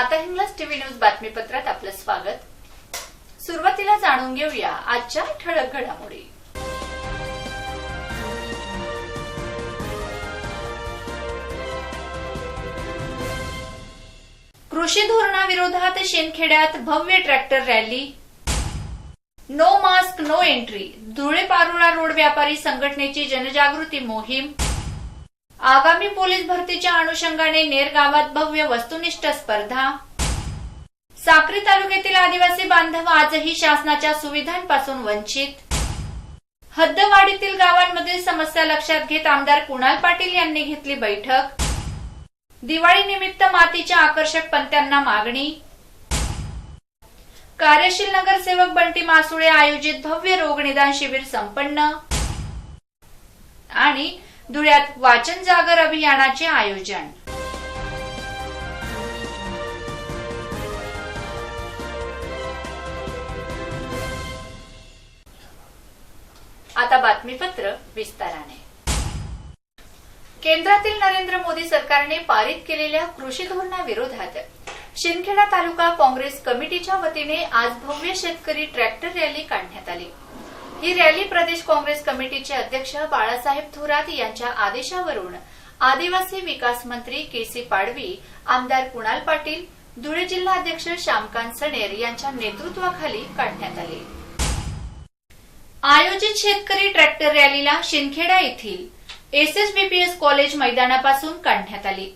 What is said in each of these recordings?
माता Hinglaj TV news बातमीपत्रात आपलं स्वागत. सुरुवातीला जाणून घेऊया आजच्या ठळक घडामोडी. कृषी धोरणाविरोधात शेनखेड्यात भव्य tractor rally. No mask no entry. Dhule Parola road व्यापारी संघटनेची जनजागृती मोहीम. आगामी पोलीस भरतीच्या अनुषंगाने नेर गावात भव्य वस्तुनिष्ठ स्पर्धा. साक्री तालुक्यातील आदिवासी बांधव आजही शासनाच्या सुविधांपासून वंचित. हद्दवाडीतील गावांमधील समस्या लक्षात घेत आमदार कुणाल पाटील यांनी घेतली बैठक. दिवाळी निमित्त मातीच्या आकर्षक पंत्यांना मागणी. कार्यशील नगरसेवक बंटी मासुळे आयोजित भव्य रोगनिदान शिबिर संपन्न. आणि धुळ्यात वाचन जागर अभियानाचे आयोजन. आता बातमीपत्र विस्ताराने. केंद्रातील नरेंद्र मोदी सरकारने पारित केलेल्या कृषी धोरणाविरोधात शिंदखेडा तालुका काँग्रेस कमिटीच्या वतीने आज भव्य शेतकरी ट्रॅक्टर रॅली काढण्यात आली. ही रॅली प्रदेश काँग्रेस कमिटीचे अध्यक्ष बाळासाहेब थोरात यांच्या आदेशावरून आदिवासी विकास मंत्री के सी पाडवी आमदार कुणाल पाटील धुळे जिल्हाध्यक्ष श्यामकांत सणेर यांच्या नेतृत्वाखाली काढण्यात आली. आयोजित शेतकरी ट्रॅक्टर रॅलीला शिंदखेडा येथील एसएसबीपीएस कॉलेज मैदानापासून काढण्यात आली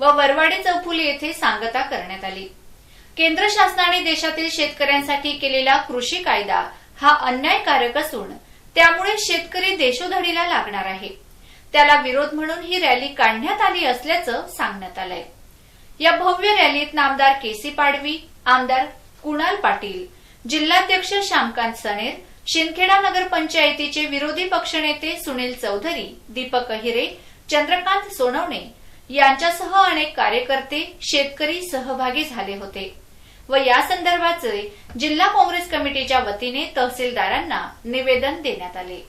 व वरवाडे चौफुली येथे सांगता करण्यात आली. केंद्र शासनाने देशातील शेतकऱ्यांसाठी केलेला कृषी कायदा हा अन्यायकारक असून त्यामुळे शेतकरी देशोधडीला लागणार आहे. त्याला विरोध म्हणून ही रॅली काढण्यात आली असल्याचं सांगण्यात आलंय. या भव्य रॅलीत नामदार केसी पाडवी आमदार कुणाल पाटील जिल्हाध्यक्ष श्यामकांत सणेर शिंदखेडा नगरपंचायतीचे विरोधी पक्षनेते सुनील चौधरी दीपक अहिरे चंद्रकांत सोनवणे यांच्यासह अनेक कार्यकर्ते शेतकरी सहभागी झाले होते. व या संदर्भाचे जिल्हा काँग्रेस कमिटीच्या वतीने तहसीलदारांना निवेदन देण्यात आले.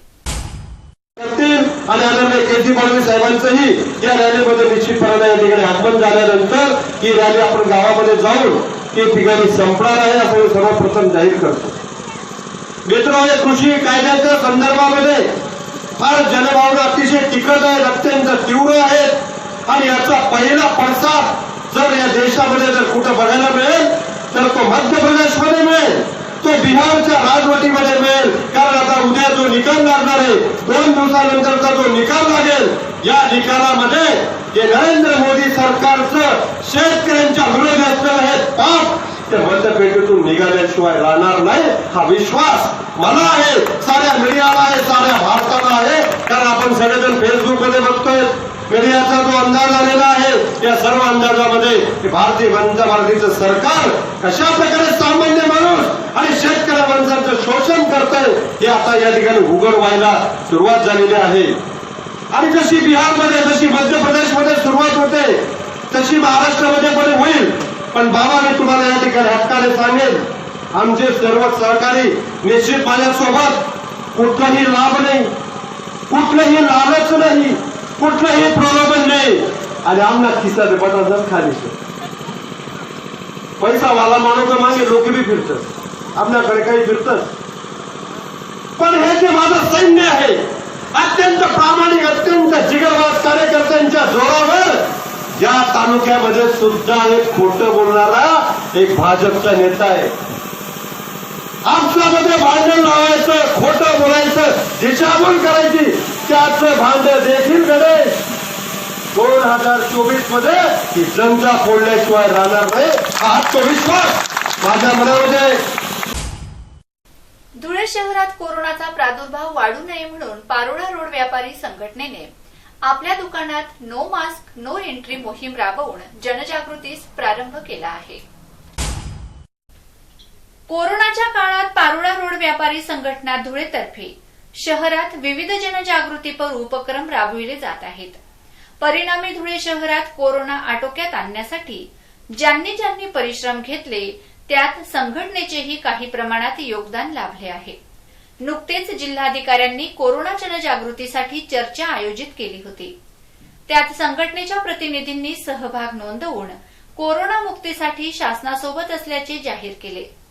आणि आदरणीय के सी साहेबांचंही या रॅलीमध्ये निश्चितपणाने या ठिकाणी आगमन झाल्यानंतर ही रॅली आपण गावामध्ये जाऊन ती ठिकाणी संपणार आहे. असं सर्वप्रथम जाहीर करतो. मित्र या कृषी कायद्याच्या संदर्भामध्ये फार जनभावना अतिशय तिखट आहेत अत्यंत तीव्र आहेत आणि याचा पहिला पडसाद जर या देशामध्ये जर कुठं बघायला मिळेल तर तो मध्य प्रदेशमध्ये मिळेल. तो बिहारच्या राजवटीमध्ये मिळेल. कारण आता उद्या जो निकाल लागणार आहे दोन दिवसानंतरचा जो निकाल लागेल या निकालामध्ये जे नरेंद्र मोदी सरकारचं शेतकऱ्यांच्या विरोधी असलेलं हे पाप ते मतपेटीतून निघाल्याशिवाय राहणार नाही. हा विश्वास मला आहे. साऱ्या मीडियाला आहे साऱ्या भारताला आहे. कारण आपण सगळेजण फेसबुकमध्ये बघतोय. मीडियाचा जो अंदाज आलेला आहे या सर्व अंदाजामध्ये भारतीय जनता पार्टीचं सरकार कशा प्रकारे सामान्य माणूस आणि शेतकरी माणसांचं शोषण करतंय हे आता या ठिकाणी उघड व्हायला सुरुवात झालेली आहे. आणि जशी बिहारमध्ये जशी मध्य प्रदेशमध्ये सुरुवात होते तशी महाराष्ट्रामध्ये पण होईल. पण बाबा मी तुम्हाला या ठिकाणी हक्काने सांगेल आमचे सर्व सहकारी निश्चित माझ्यासोबत कुठलाही लाभ नाही कुठलंही लालच नाही. कुठलंही प्रलोभन नाही. आणि आमना खिसा बटाचा खाली पैसा वाला माणूस मागे लोक बी फिरतात. आपल्याकडे काही फिरतात. पण हे जे माझं सैन्य आहे अत्यंत प्रामाणिक अत्यंत जिगरवाद कार्यकर्त्यांच्या जोरावर या तालुक्यामध्ये सुद्धा एक खोटं बोलणारा एक भाजपचा नेता आहे. आपल्यामध्ये भांडण लावायचं खोटं बोलायचं दिशाभूल करायची. त्याचं भांडण देखील गणेश दोन हजार चोवीसमध्ये ही जनता फोडल्याशिवाय राहणार नाही. हा आत्मविश्वास माझ्या मनामध्ये आहे. धुळे शहरात कोरोनाचा प्रादुर्भाव वाढू नये म्हणून पारोळा रोड व्यापारी संघटनेने आपल्या दुकानात नो मास्क नो एंट्री मोहीम राबवून जनजागृतीस प्रारंभ केला आहे. कोरोनाच्या काळात पारोळा रोड व्यापारी संघटना धुळेतर्फे शहरात विविध जनजागृतीपर उपक्रम राबविले जात आहेत. परिणामी धुळे शहरात कोरोना आटोक्यात आणण्यासाठी ज्यांनी ज्यांनी परिश्रम घेतले त्यात संघटनेचेही काही प्रमाणात योगदान लाभले आहे. नुकतेच जिल्हाधिकाऱ्यांनी कोरोना जनजागृतीसाठी चर्चा आयोजित केली होती. त्यात संघटनेच्या प्रतिनिधींनी सहभाग नोंदवून कोरोना मुक्तीसाठी शासनासोबत असल्याचे जाहीर केले.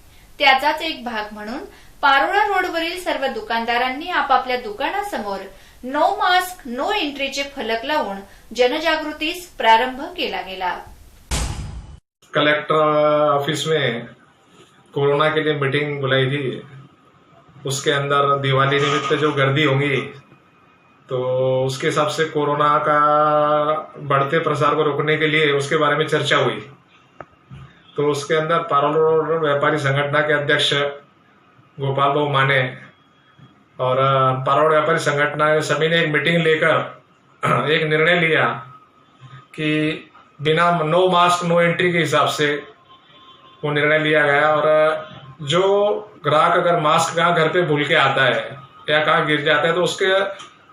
त्याचाच एक भाग म्हणून पारोळा रोडवरील सर्व दुकानदारांनी आपापल्या दुकानासमोर नो मास्क नो एंट्रीचे फलक लावून जनजागृतीस प्रारंभ केला गेला. कलेक्टर ऑफिस में कोरोना के लिए मीटिंग बुलाई थी. उसके अंदर दिवाली निमित्त जो गर्दी होंगी तो उसके हिसाब से कोरोना का बढ़ते प्रसार को रोकने के लिए उसके बारे में चर्चा हुई। तो उसके अंदर पारोल व्यापारी संगठना के अध्यक्ष गोपाल भाऊ माने और पारोल व्यापारी संगठना सभी ने एक मीटिंग लेकर, एक निर्णय लिया कि बिना नो मास्क, नो एंट्री के हिसाब से वो निर्णय लिया गया और जो ग्राहक अगर मास्क कहाँ घर पे भूल के आता है या कहाँ गिर जाता है तो उसके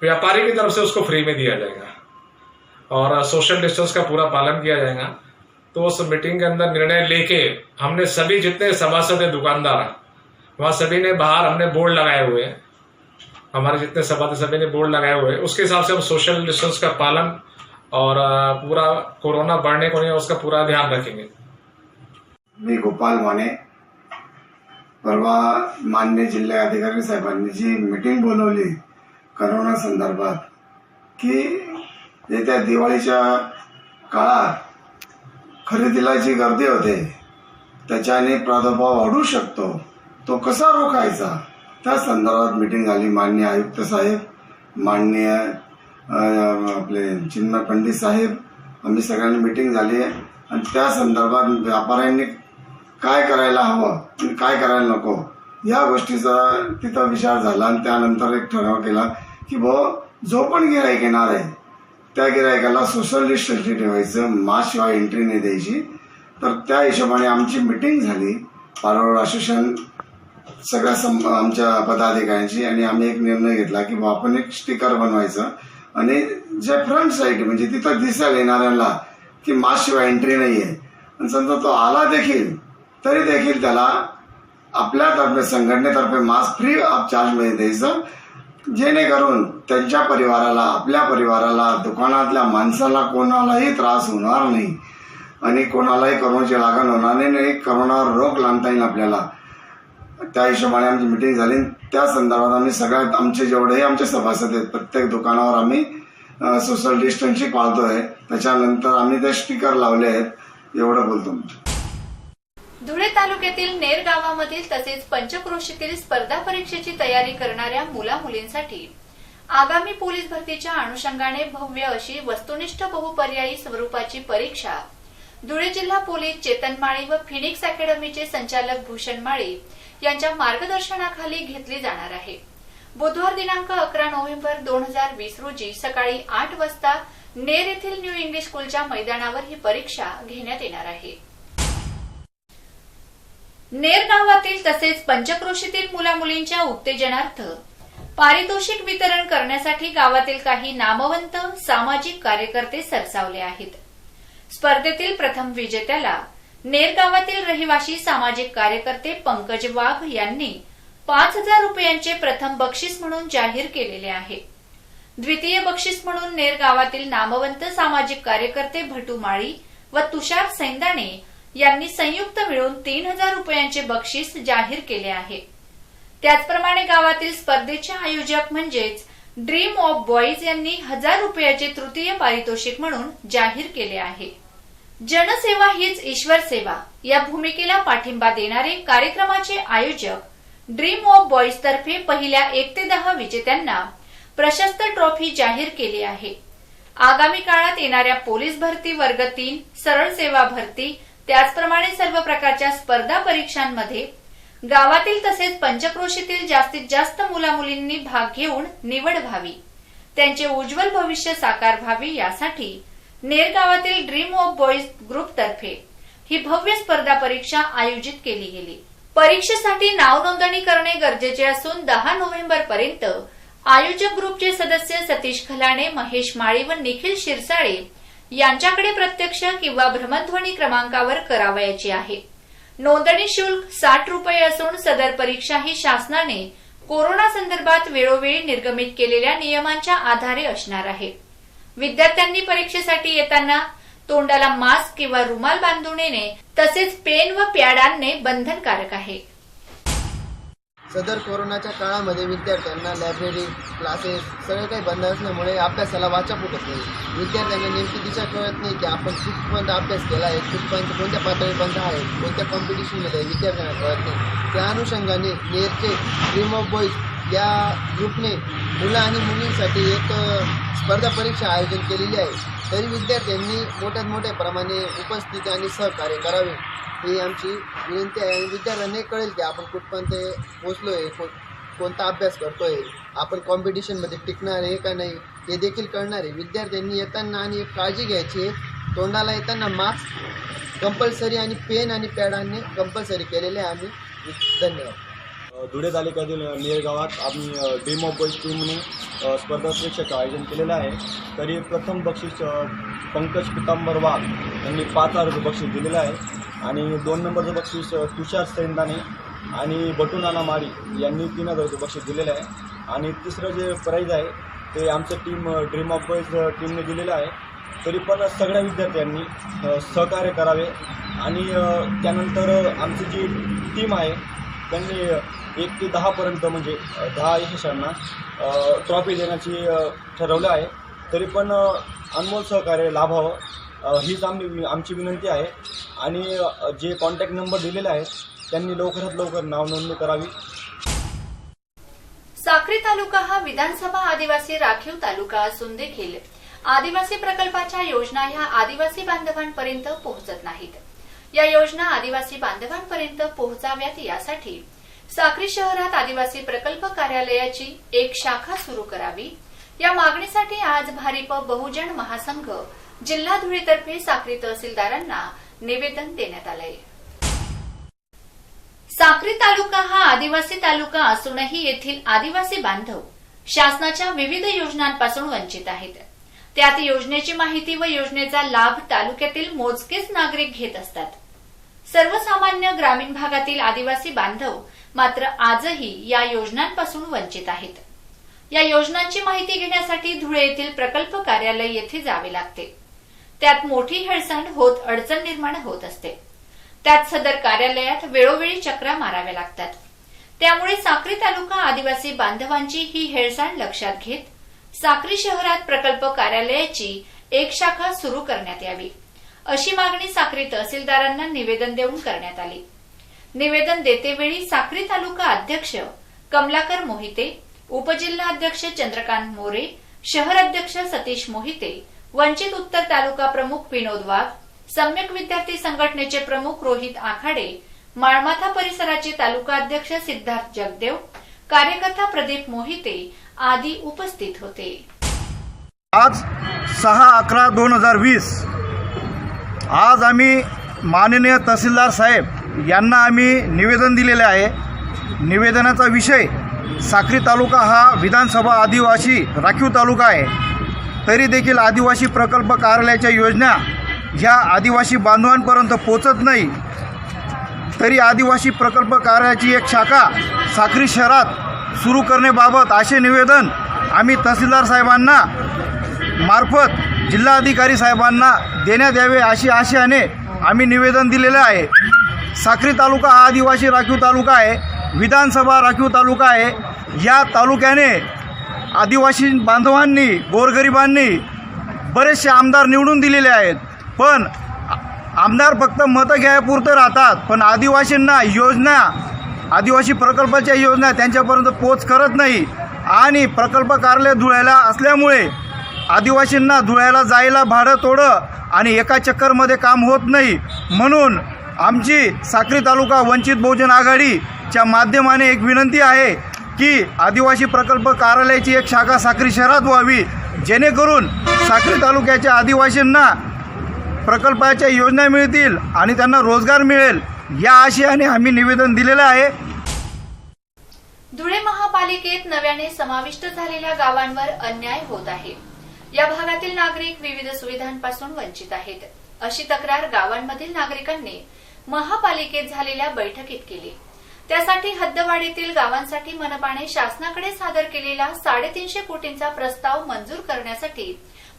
व्यापारी की तरफ़ से उसको फ्री में दिया जाएगा और सोशल डिस्टेंस का पूरा पालन किया जाएगा। तो उस मीटिंग के अंदर निर्णय लेके हमने सभी जितने सभासद है दुकानदार वहां सभी ने बाहर हमने बोर्ड लगाए हुए हैं। हमारे जितने सभासद सभी ने बोर्ड लगाए हुए हैं। उसके हिसाब से हम सोशल डिस्टेंस का पालन और पूरा कोरोना बढ़ने को नहीं उसका पूरा ध्यान रखेंगे। मी गोपाल माने परवा मान्य जिल्हाधिकारी साहेबांनी जी मीटिंग बोलवली करोना संदर्भात की येत्या दिवाळीच्या काळात खरेदीला जी गर्दी होते त्याच्याने प्रादुर्भाव वाढू शकतो. तो कसा रोखायचा? त्या संदर्भात मीटिंग झाली माननीय आयुक्त साहेब माननीय आपले चिन्मय पंडित साहेब आम्ही सगळ्यांनी मीटिंग झाली आहे. आणि त्या संदर्भात व्यापाऱ्यांनी काय करायला हवं आणि काय करायला नको या गोष्टीचा तिथं विचार झाला आणि त्यानंतर एक ठराव केला की भाऊ जो पण गिराईक येणार आहे त्या गिरायकाला सोशल डिस्टन्सिंग ठेवायचं. मास्कशिवाय एंट्री नाही द्यायची. तर त्या हिशोबाने आमची मिटिंग झाली. पारोळ असोसिएशन सगळ्या सम आमच्या पदाधिकाऱ्यांची आणि आम्ही एक निर्णय घेतला की बुवा आपण एक स्टिकर बनवायचं. आणि जे फ्रंट साईड म्हणजे तिथं दिसायला येणाऱ्यांना की मास्क एंट्री एंट्री नाहीये. आणि समजा तो आला देखील तरी देखील त्याला आपल्यातर्फे संघटनेतर्फे मास्क फ्री ऑफ चार्जमध्ये द्यायचं. जेणेकरून त्यांच्या परिवाराला आपल्या परिवाराला दुकानातल्या माणसाला कोणालाही त्रास होणार नाही. आणि कोणालाही करोनाची लागण होणार नाही करोनावर रोग लावता येईल आपल्याला. त्या हिशोबाने आमची मिटिंग झाली. त्या संदर्भात आम्ही सगळ्यात आमचे जेवढेही आमचे सभासद आहेत प्रत्येक दुकानावर आम्ही सोशल डिस्टन्सिंग पाळतोय. त्याच्यानंतर आम्ही ते स्टिकर लावले आहेत. एवढं बोलतो मी. धुळे तालुक्यातील नेर गावामधील तसेच पंचक्रोशीतील स्पर्धा परीक्षेची तयारी करणाऱ्या मुला मुलींसाठी आगामी पोलीस भरतीच्या अनुषंगाने भव्य अशी वस्तुनिष्ठ बहुपर्यायी स्वरूपाची परीक्षा. धुळे जिल्हा पोलीस चेतन माळी व फिनिक्स अकॅडमीचे संचालक भूषण माळी यांच्या मार्गदर्शनाखाली घेतली जाणार आहे. बुधवार दिनांक अकरा नोव्हेंबर दोन हजार वीस रोजी सकाळी आठ वाजता नेर येथील न्यू इंग्लिश स्कूलच्या मैदानावर ही परीक्षा घेण्यात येणार आहे. नेर गावातील तसेच पंचक्रोशीतील मुलामुलींच्या उत्तेजनार्थ पारितोषिक वितरण करण्यासाठी गावातील काही नामवंत सामाजिक कार्यकर्ते सरसावले आहेत. स्पर्धेतील प्रथम विजेत्याला नेर गावातील रहिवासी सामाजिक कार्यकर्ते पंकज वाघ यांनी पाच हजार रुपयांचे प्रथम बक्षीस म्हणून जाहीर केलेले आहे. द्वितीय बक्षीस म्हणून नेर गावातील नामवंत सामाजिक कार्यकर्ते भटू माळी व तुषार सैंदाणे यांनी संयुक्त मिळून तीन हजार रुपयांचे बक्षीस जाहीर केले आहे. त्याचप्रमाणे गावातील स्पर्धेचे आयोजक म्हणजेच ड्रीम ऑफ बॉईज यांनी हजार रुपयाचे तृतीय पारितोषिक म्हणून जाहीर केले आहे. जनसेवा हीच ईश्वर सेवा. या भूमिकेला पाठिंबा देणारे कार्यक्रमाचे आयोजक ड्रीम ऑफ बॉईज तर्फे पहिल्या एक ते दहा विजेत्यांना प्रशस्त ट्रॉफी जाहीर केली आहे. आगामी काळात येणाऱ्या पोलीस भरती वर्ग तीन सरळ सेवा भरती त्याचप्रमाणे सर्व प्रकारच्या स्पर्धा परीक्षांमध्ये गावातील तसेच पंचक्रोशीतील जास्तीत जास्त मुलामुलींनी भाग घेऊन निवड व्हावी. त्यांचे उज्ज्वल भविष्य साकार व्हावी यासाठी नेर गावातील ड्रीम ऑफ बॉईज ग्रुप तर्फे ही भव्य स्पर्धा परीक्षा आयोजित केली गेली. परीक्षेसाठी नाव नोंदणी करणे गरजेचे असून दहा नोव्हेंबर पर्यंत आयोजक ग्रुपचे सदस्य सतीश खलाणे महेश माळी व निखिल शिरसाळे यांच्याकडे प्रत्यक्ष किंवा भ्रमणध्वनी क्रमांकावर करावयाची आहे. नोंदणी शुल्क साठ रुपये असून सदर परीक्षा ही शासनाने कोरोना संदर्भात वेळोवेळी निर्गमित केलेल्या नियमांच्या आधारे असणार आहे. विद्यार्थ्यांनी परीक्षेसाठी येताना तोंडाला मास्क किंवा रुमाल बांधून येणे तसेच पेन व पॅड आणणे बंधनकारक आहे. सदर कोरोनाच्या काळामध्ये विद्यार्थ्यांना लायब्ररी क्लासेस सगळे काही बंद असल्यामुळे अभ्यासाला वाचा फुटत नाही विद्यार्थ्यांना नेमकी दिशा कळत नाही की आपण कुठपर्यंत अभ्यास केला आहे कुठपर्यंत कोणत्या पातळीपर्यंत आहे कोणत्या कॉम्पिटिशनमध्ये आहे विद्यार्थ्यांना कळत नाही. त्या अनुषंगाने नेरचे ड्रीम ऑफ बॉईज या ग्रुपने मुलं आणि मुलींसाठी एक स्पर्धा परीक्षा आयोजन केलेली आहे. तरी विद्यार्थ्यांनी मोठ्यात मोठ्या प्रमाणे उपस्थिती आणि सहकार्य करावे. ही आमची विनंती आहे आणि विद्यार्थ्यांनी कळेल की आपण कुठपर्यंत पोचलो आहे को कोणता अभ्यास करतो आहे आपण कॉम्पिटिशनमध्ये टिकणार आहे का नाही हे देखील कळणार आहे. विद्यार्थ्यांनी येताना आणि एक काळजी घ्यायची आहे. तोंडाला येताना मास्क कंपल्सरी आणि पेन आणि पॅडांनी कंपल्सरी केलेले आहे. आम्ही धन्यवाद. धुळे तालुक्यातील नेर गावात आम्ही अ, ड्रीम ऑफ बॉईज टीमने स्पर्धा परीक्षेचं आयोजन केलेलं आहे. तरी प्रथम बक्षीस पंकज पितांबर वाघ यांनी पाच हजार बक्षीस दिलेलं आहे. आणि दोन नंबरचं बक्षीस तुषार सैंदाने आणि बटुनाना माळी यांनी तीन हजार रुपये बक्षीस दिलेलं आहे. आणि तिसरं जे प्राईज आहे ते आमचं टीम ड्रीम ऑफ बॉईज टीमने दिलेलं आहे. तरी पण सगळ्या विद्यार्थ्यांनी सहकार्य करावे. आणि त्यानंतर आमची जी टीम आहे त्यांनी एक ते दहापर्यंत म्हणजे दहा यशस्यांना ट्रॉफी देण्याची ठरवलं आहे. तरी पण अनमोल सहकार्य लाभावं हीच आम्ही आमची विनंती आहे. आणि जे कॉन्टॅक्ट नंबर दिलेले आहेत त्यांनी लवकरात लवकर नाव नोंदणी करावी. साक्री तालुका हा विधानसभा आदिवासी राखीव तालुका असून देखील आदिवासी प्रकल्पाच्या योजना ह्या आदिवासी बांधवांपर्यंत पोहोचत नाहीत. या योजना आदिवासी बांधवांपर्यंत पोहोचाव्यात यासाठी साक्री शहरात आदिवासी प्रकल्प कार्यालयाची एक शाखा सुरू करावी. या मागणीसाठी आज भारिप बहुजन महासंघ जिल्हा धुळेतर्फे साक्री तहसीलदारांना निवेदन देण्यात आलंय. साक्री तालुका हा आदिवासी तालुका असूनही येथील आदिवासी बांधव शासनाच्या विविध योजनांपासून वंचित आहेत. त्यात योजनेची माहिती व योजनेचा लाभ तालुक्यातील मोजकेच नागरिक घेत असतात. सर्वसामान्य ग्रामीण भागातील आदिवासी बांधव मात्र आजही या योजनांपासून वंचित आहेत. या योजनांची माहिती घेण्यासाठी धुळे येथील प्रकल्प कार्यालय येथे जावे लागते. त्यात मोठी हेळसांड होत अडचण निर्माण होत असते. त्यात सदर कार्यालयात वेळोवेळी चक्रा माराव्या लागतात. त्यामुळे साक्री तालुका आदिवासी बांधवांची ही हेळसांड लक्षात घेत साक्री शहरात प्रकल्प कार्यालयाची एक शाखा सुरू करण्यात यावी अशी मागणी साक्री तहसीलदारांना निवेदन देऊन करण्यात आली. निवेदन देतेवेळी साक्री तालुका अध्यक्ष कमलाकर मोहिते उपजिल्हा अध्यक्ष चंद्रकांत मोरे शहर अध्यक्ष सतीश मोहिते वंचित उत्तर तालुका प्रमुख विनोद वाघ सम्यक विद्यार्थी संघटनेचे प्रमुख रोहित आखाडे माळमाथा परिसराचे तालुका अध्यक्ष सिद्धार्थ जगदेव कार्यकर्ता प्रदीप मोहिते आदी उपस्थित होते. आज सहा अकरा दोन हजार वीस आज आम्ही माननीय तहसीलदार साहेब यांना आम्ही निवेदन दिलेले आहे. निवेदनाचा विषय साक्री तालुका हा विधानसभा आदिवासी राखीव तालुका आहे. तरी देखील आदिवासी प्रकल्प कार्यालयाच्या योजना ह्या आदिवासी बांधवांपर्यंत पोचत नाही. तरी आदिवासी प्रकल्प कार्यालयाची एक शाखा साक्री शहरात सुरू करण्याबाबत असे निवेदन आम्ही तहसीलदार साहेबांना मार्फत जिल्हाधिकारी साहेबांना देण्यात यावे अशी आशयाने आम्ही निवेदन दिलेलं आहे. साक्री तालुका हा आदिवासी राखीव तालुका आहे. विधानसभा राखीव तालुका आहे. या तालुक्याने आदिवासी बांधवांनी गोरगरिबांनी बरेचसे आमदार निवडून दिलेले आहेत. पण आमदार फक्त मतं घ्यायपुरतं राहतात. पण आदिवासींना योजना आदिवासी प्रकल्पाच्या योजना त्यांच्यापर्यंत पोच करत नाही. आणि प्रकल्प कार्यालय धुळ्याला असल्यामुळे आदिवासींना धुळ्याला जायला भाडं तोडं आणि एका चक्करमध्ये काम होत नाही. म्हणून आमची साक्री तालुका वंचित बहुजन आघाडीच्या माध्यमाने एक विनंती आहे की आदिवासी प्रकल्प कार्यालयाची एक शाखा साक्री शहरात व्हावी जेणेकरून साक्री तालुक्याच्या आदिवासींना प्रकल्पाच्या योजना मिळतील आणि त्यांना रोजगार मिळेल या आशयाने आम्ही निवेदन दिलेलं आहे. धुळे महापालिकेत नव्याने समाविष्ट झालेल्या गावांवर अन्याय होत आहे. या भागातील नागरिक विविध सुविधांपासून वंचित आहेत. अशी तक्रार गावांमधील नागरिकांनी महापालिकेत झालेल्या बैठकीत केली. त्यासाठी हद्दवाढीतील गावांसाठी मनपाने शासनाकडे सादर केलेला साडेतीनशे कोटींचा प्रस्ताव मंजूर करण्यासाठी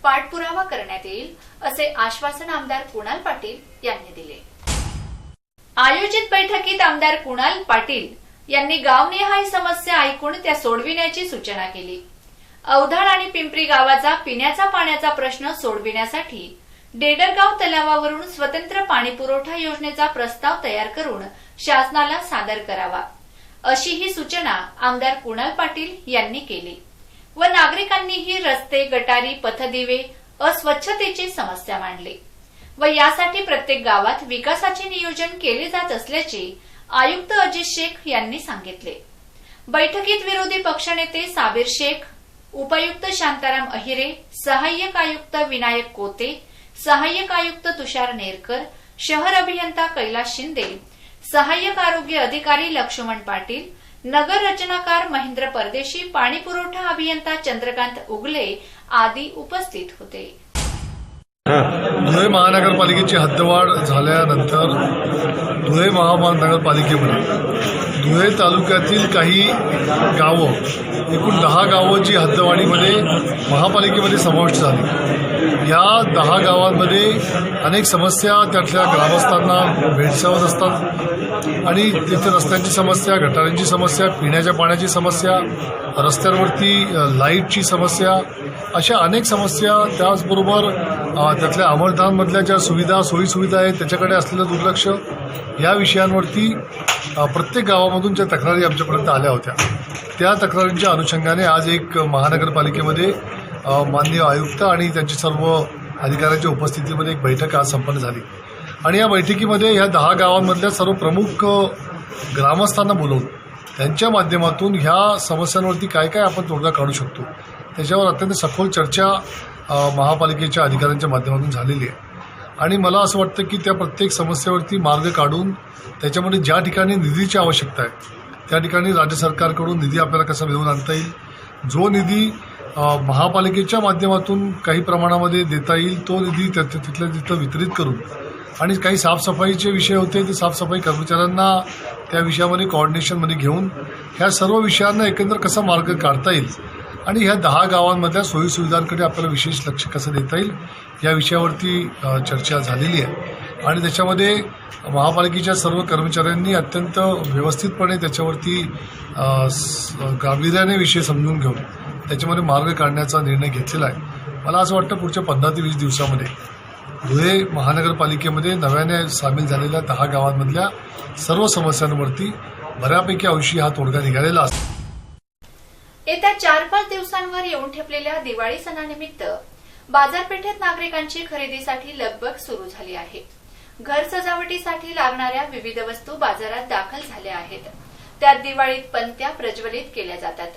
पाठपुरावा करण्यात येईल असे आश्वासन आमदार कुणाल पाटील यांनी दिले. आयोजित बैठकीत आमदार कुणाल पाटील यांनी गावनिहाय समस्या ऐकून त्या सोडविण्याची सूचना केली. अवधाड आणि पिंपरी गावाचा पिण्याचा पाण्याचा प्रश्न सोडविण्यासाठी डेडरगाव तलावावरून स्वतंत्र पाणीपुरवठा योजनेचा प्रस्ताव तयार करून शासनाला सादर करावा. अशी ही सूचना आमदार कुणाल पाटील यांनी केली. व नागरिकांनीही रस्ते गटारी पथदिवे अस्वच्छतेची समस्या मांडली. व यासाठी प्रत्येक गावात विकासाचे नियोजन केले जात असल्याचे आयुक्त अजित शेख यांनी सांगितले. बैठकीत विरोधी पक्षनेते साबीर शेख उपायुक्त शांताराम अहिरे सहाय्यक आयुक्त विनायक कोते सहाय्यक आयुक्त तुषार नेरकर शहर अभियंता कैलास शिंदे सहाय्यक आरोग्य अधिकारी लक्ष्मण पाटील नगर रचनाकार महेंद्र परदेशी पाणीपुरवठा अभियंता चंद्रकांत उगले आदी उपस्थित होते. धुळे महानगरपालिकेची हद्दवाढ झाल्यानंतर धुळे महानगरपालिकेमध्ये धुळे तालुक्यातील काही गावं एकूण दहा गावं जी हद्दवाढीमध्ये महापालिकेमध्ये समाविष्ट झाली. या दहा गावांमध्ये अनेक समस्या त्यातल्या ग्रामस्थांना भेडसावत असतात आणि तिथे रस्त्यांची समस्या गटारांची समस्या पिण्याच्या पाण्याची समस्या रस्त्यांवरती लाईटची समस्या अशा अनेक समस्या त्याचबरोबर त्यातल्या त्यातल्या अंमलदारांमधल्या ज्या सुविधा सोयीसुविधा आहेत त्याच्याकडे असलेलं दुर्लक्ष या विषयांवरती प्रत्येक गावामधून ज्या तक्रारी आमच्यापर्यंत आल्या होत्या त्या तक्रारींच्या अनुषंगाने आज एक महानगरपालिकेमध्ये माननीय आयुक्त आणि त्यांची सर्व अधिकाऱ्यांच्या उपस्थितीमध्ये एक बैठक आज संपन्न झाली. आणि या बैठकीमध्ये ह्या दहा गावांमधल्या सर्व प्रमुख ग्रामस्थांना बोलवून त्यांच्या माध्यमातून ह्या समस्यांवरती काय काय आपण तोडगा काढू शकतो त्याच्यावर अत्यंत सखोल चर्चा महापालिकेच्या अधिकाऱ्यांच्या माध्यमातून झालेली आहे. आणि मला असं वाटतं की त्या प्रत्येक समस्येवरती मार्ग काढून त्याच्यामध्ये ज्या ठिकाणी निधीची आवश्यकता आहे त्या ठिकाणी राज्य सरकारकडून निधी आपल्याला कसा मिळवून आणता येईल जो निधी महापालिकेच्या माध्यमातून काही प्रमाणामध्ये देता येईल तो निधी त्या- तिथल्या तिथं वितरित करून आणि काही साफसफाईचे विषय होते ते साफसफाई कर्मचाऱ्यांना त्या विषयामध्ये कॉर्डिनेशनमध्ये घेऊन ह्या सर्व विषयांना एकंदर कसा मार्ग काढता येईल आणि ह्या दहा गावांमधल्या सोयीसुविधांकडे आपल्याला विशेष लक्ष कसं देता येईल या विषयावरती चर्चा झालेली आहे. आणि त्याच्यामध्ये महापालिकेच्या सर्व कर्मचाऱ्यांनी अत्यंत व्यवस्थितपणे त्याच्यावरती गांभीर्याने विषय समजून घेऊन त्याच्यामध्ये मार्ग काढण्याचा निर्णय घेतलेला आहे. मला असं वाटतं पुढच्या पंधरा ते वीस दिवसामध्ये धुळे महानगरपालिकेमध्ये नव्याने सामील झालेल्या दहा गावांमधल्या सर्व समस्यांवरती बऱ्यापैकी अंशी हा तोडगा निघालेला असतो येत्या चार पाच दिवसांवर येऊन ठेपलेल्या दिवाळी सणानिमित्त बाजारपेठेत नागरिकांची खरेदीसाठी लगबग सुरू झाली आहे. घर सजावटीसाठी लागणाऱ्या विविध वस्तू बाजारात दाखल झाल्या आहेत. त्यात दिवाळीत पंत्या प्रज्वलित केल्या जातात.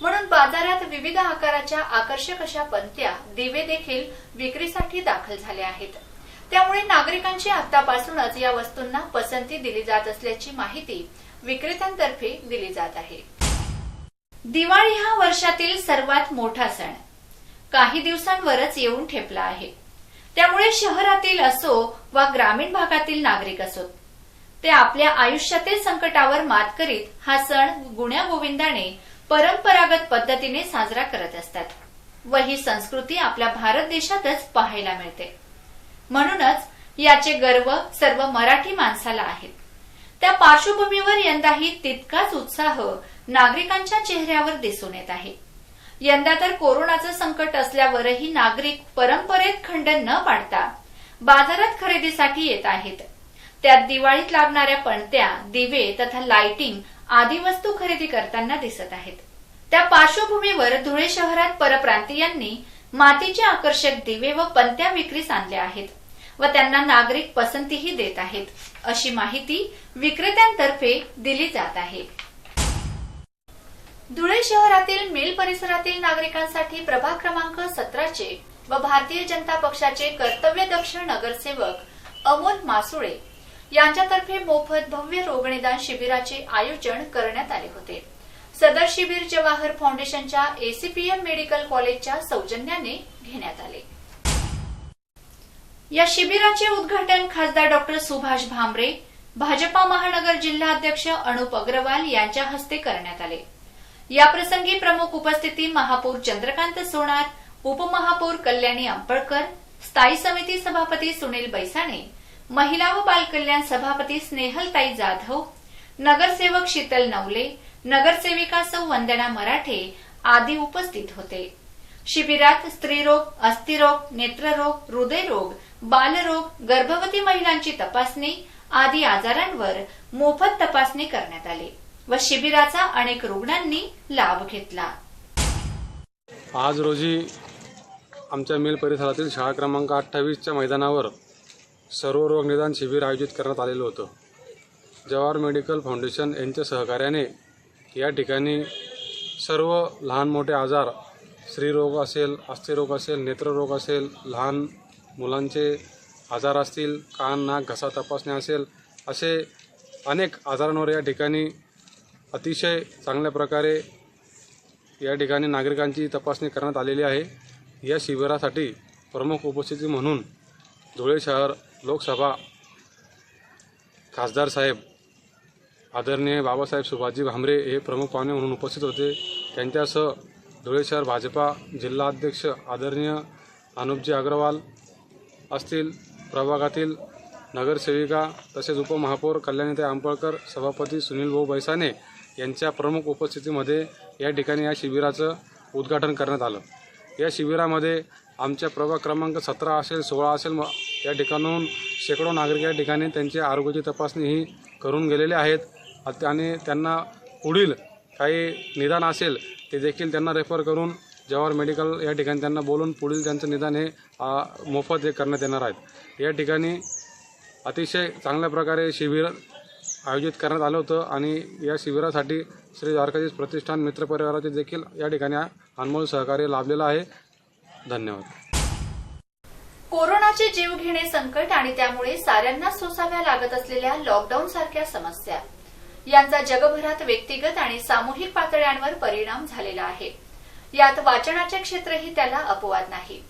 म्हणून बाजारात विविध आकाराच्या आकर्षक अशा पंत्या दिवे देखील विक्रीसाठी दाखल झाल्या आहेत. त्यामुळे नागरिकांची आतापासूनच या वस्तूंना पसंती दिली जात असल्याची माहिती विक्रेत्यांतर्फे दिली जात आहे. दिवाळी हा वर्षातील सर्वात मोठा सण. काही दिवसांवरच येऊन ठेपला आहे. त्यामुळे शहरातील असो वा ग्रामीण भागातील नागरिक असोत ते आपल्या आयुष्यातील संकटावर मात करीत हा सण गुण्या गोविंदाने परंपरागत पद्धतीने साजरा करत असतात व ही संस्कृती आपल्या भारत देशातच पाहायला मिळते. म्हणूनच याचे गर्व सर्व मराठी माणसाला आहेत. त्या पार्श्वभूमीवर यंदाही तितकाच उत्साह नागरिकांच्या चेहऱ्यावर दिसून येत आहे. यंदा तर कोरोनाचं संकट असल्यावरही नागरिक परंपरेत खंड न पाडता बाजारात खरेदीसाठी येत आहेत. त्यात दिवाळीत लागणाऱ्या पणत्या दिवे तथा लाइटिंग आदी वस्तू खरेदी करताना दिसत आहेत. त्या पार्श्वभूमीवर धुळे शहरात परप्रांतीयांनी मातीचे आकर्षक दिवे व पणत्या विक्रीस आणल्या आहेत व त्यांना नागरिक पसंतीही देत आहेत. अशी माहिती विक्रेत्यांतर्फे दिली जात आहे. धुळे शहरातील मिल परिसरातील नागरिकांसाठी प्रभाग क्रमांक सतराचे व भारतीय जनता पक्षाचे कर्तव्यदक्ष नगरसेवक अमोल मासुळे यांच्यातर्फे मोफत भव्य रोगनिदान शिबिराचे आयोजन करण्यात आले होते. सदर शिबिर जवाहर फाउंडेशनच्या एसीपीएम मेडिकल कॉलेजच्या सौजन्याने घेण्यात आले. या शिबिराचे उद्घाटन खासदार डॉक्टर सुभाष भामरे भाजपा महानगर जिल्हाध्यक्ष अनुप अग्रवाल यांच्या हस्ते करण्यात आले. याप्रसंगी प्रमुख उपस्थिती महापौर चंद्रकांत सोनार उपमहापौर कल्याणी अंपळकर स्थायी समिती सभापती सुनील बैसाणे महिला व बालकल्याण सभापती स्नेहलताई जाधव नगरसेवक शीतल नवले नगरसेविका सौ वंदना मराठे आदी उपस्थित होते. शिबिरात स्त्रीरोग अस्थिरोग नेत्ररोग हृदयरोग बालरोग गर्भवती महिलांची तपासणी आदी आजारांवर मोफत तपासणी करण्यात आली व शिबिराचा अनेक रुग्णांनी लाभ घेतला. आज रोजी आमच्या मिल परिसरातील शाळा क्रमांक अठ्ठावीसच्या मैदानावर सर्व रोग निदान शिबिर आयोजित करण्यात आलेलं होतं. जवाहर मेडिकल फाउंडेशन यांच्या सहकार्याने या ठिकाणी सर्व लहान मोठे आजार स्त्रीरोग असेल अस्थिरोग असेल नेत्ररोग असेल लहान मुलांचे आजार असतील कान नाक घसा तपासणे असेल असे अनेक आजारांवर या ठिकाणी अतिशय चांगल्या प्रकारे या ठिकाणी नागरिकांची तपासणी करण्यात आलेली आहे. या शिबिरासाठी प्रमुख उपस्थिती म्हणून धुळे शहर लोकसभा खासदार साहेब आदरणीय बाबासाहेब सुभाषजी भामरे हे प्रमुख पाहुणे म्हणून उपस्थित होते. त्यांच्यासह धुळे शहर भाजपा जिल्हा अध्यक्ष आदरणीय अनुपजी अग्रवाल असतील प्रभागातील नगरसेविका तसेच उपमहापौर कल्याणीताई आंबळकर सभापती सुनील भाऊ बैसाने यांच्या प्रमुख उपस्थितीमध्ये या ठिकाणी या शिबिराचं उद्घाटन करण्यात आलं. या शिबिरामध्ये आमच्या प्रभाग क्रमांक सतरा असेल सोळा असेल या ठिकाणाहून शेकडो नागरिक या ठिकाणी त्यांची आरोग्याची तपासणी ही करून गेलेले आहेत. आणि त्यांना पुढील काही निदान असेल ते देखील त्यांना रेफर करून जवाहर मेडिकल या ठिकाणी त्यांना बोलून पुढील त्यांचं निदान हे मोफत हे करण्यात येणार आहेत. या ठिकाणी अतिशय चांगल्या प्रकारे शिबिर आयोजित करण्यात आलं होतं आणि या शिबिरासाठी श्री द्वारकाधीश प्रतिष्ठान मित्रपरिवाराचे देखील या ठिकाणी अनमोल सहकार्य लाभलेलं आहे. धन्यवाद. कोरोनाचे जीव घेणे संकट आणि त्यामुळे साऱ्यांना सोसाव्या लागत असलेल्या लॉकडाऊन सारख्या समस्या. यांचा जगभरात व्यक्तिगत आणि सामूहिक पातळ्यांवर परिणाम झालेला आहे. यात वाचनाचे क्षेत्रही त्याला अपवाद नाही.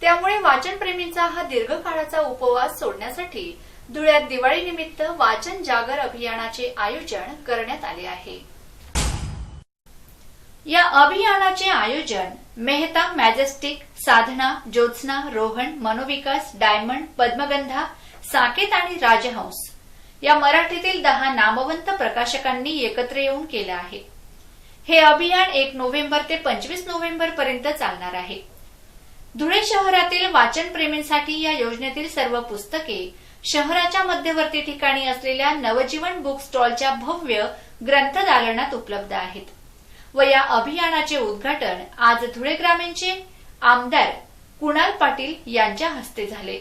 त्यामुळे वाचनप्रेमींचा हा दीर्घकाळाचा उपवास सोडण्यासाठी धुळ्यात दिवाळीनिमित्त वाचन जागर अभियानाचे आयोजन करण्यात आले आहे. या अभियानाचे आयोजन मेहता मॅजेस्टिक साधना ज्योत्स्ना रोहन मनोविकास डायमंड पद्मगंधा साकेत आणि राजहंस या मराठीतील दहा नामवंत प्रकाशकांनी एकत्र येऊन केलं आहे. हे अभियान एक नोव्हेंबर ते पंचवीस नोव्हेंबर पर्यंत चालणार आहे. धुळे शहरातील वाचनप्रेमींसाठी या योजनेतील सर्व पुस्तके शहराच्या मध्यवर्ती ठिकाणी असलेल्या नवजीवन बुक स्टॉलच्या भव्य ग्रंथ दालनात उपलब्ध आहेत व या अभियानाचे उद्घाटन आज धुळे ग्रामीणचे आमदार कुणाल पाटील यांच्या हस्ते झाले.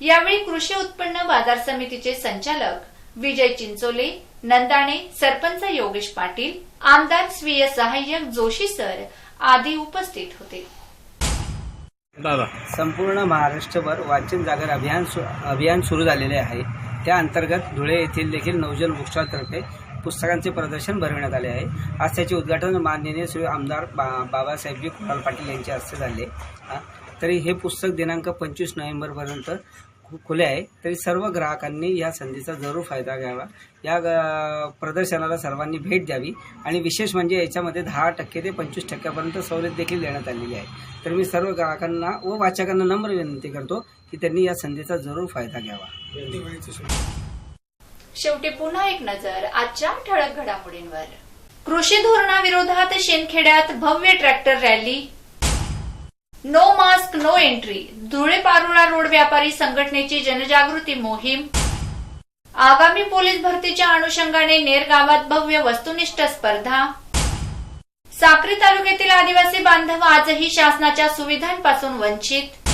यावेळी कृषी उत्पन्न बाजार समितीचे संचालक विजय चिंचोले नंदाणे सरपंच योगेश पाटील आमदार स्वीय सहाय्यक जोशी सर आदी उपस्थित होते. संपूर्ण महाराष्ट्रभर वाचन जागर अभियान सु अभियान सुरू झालेले आहे. त्या अंतर्गत धुळे येथील देखील नवजन बुकस्टॉलतर्फे पुस्तकांचे प्रदर्शन भरविण्यात आले आहे. आज त्याचे उद्घाटन माननीय श्री आमदार बा बाबासाहेबजी कुणाल पाटील यांच्या हस्ते झाले. तरी हे पुस्तक दिनांक पंचवीस नोव्हेंबरपर्यंत खुले आहे. तरी सर्व ग्राहकांनी या संधीचा जरूर फायदा घ्यावा. या प्रदर्शनाला सर्वांनी भेट द्यावी आणि विशेष म्हणजे याच्यामध्ये दहा टक्के ते पंचवीस टक्क्यापर्यंत सवलत देखील देण्यात आलेली आहे. तर मी सर्व ग्राहकांना व वाचकांना नम्र विनंती करतो की त्यांनी या संधीचा जरूर फायदा घ्यावा. शेवटी पुन्हा एक नजर आजच्या ठळक घडामोडींवर. कृषी धोरणाविरोधात शेनखेड्यात भव्य tractor rally no mask no entry Dhule Parola road व्यापारी संघटनेची जनजागृती मोहीम. आगामी पोलीस भरतीच्या अनुषंगाने नेर गावात भव्य वस्तुनिष्ठ स्पर्धा. साक्री तालुक्यातील आदिवासी बांधव आजही शासनाच्या सुविधांपासून वंचित.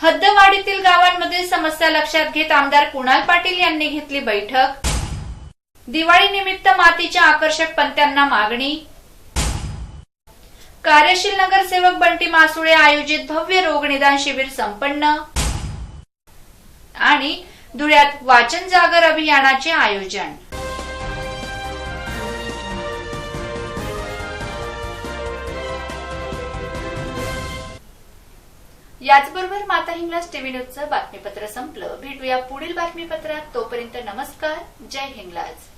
हद्दवाडीतील गावांमधील समस्या लक्षात घेत आमदार कुणाल पाटील यांनी घेतली बैठक. दिवाळीनिमित्त मातीच्या आकर्षक पंत्यांना मागणी. कार्यशील नगरसेवक बंटी मासुळे आयोजित भव्य रोग निदान शिबिर संपन्न. आणि धुळ्यात वाचन जागर अभियानाचे आयोजन. याचबरोबर माता हिंगलाज टीव्ही न्यूजचं बातमीपत्र संपलं. भेटूया पुढील बातमीपत्रात. तोपर्यंत नमस्कार. जय हिंगलाज.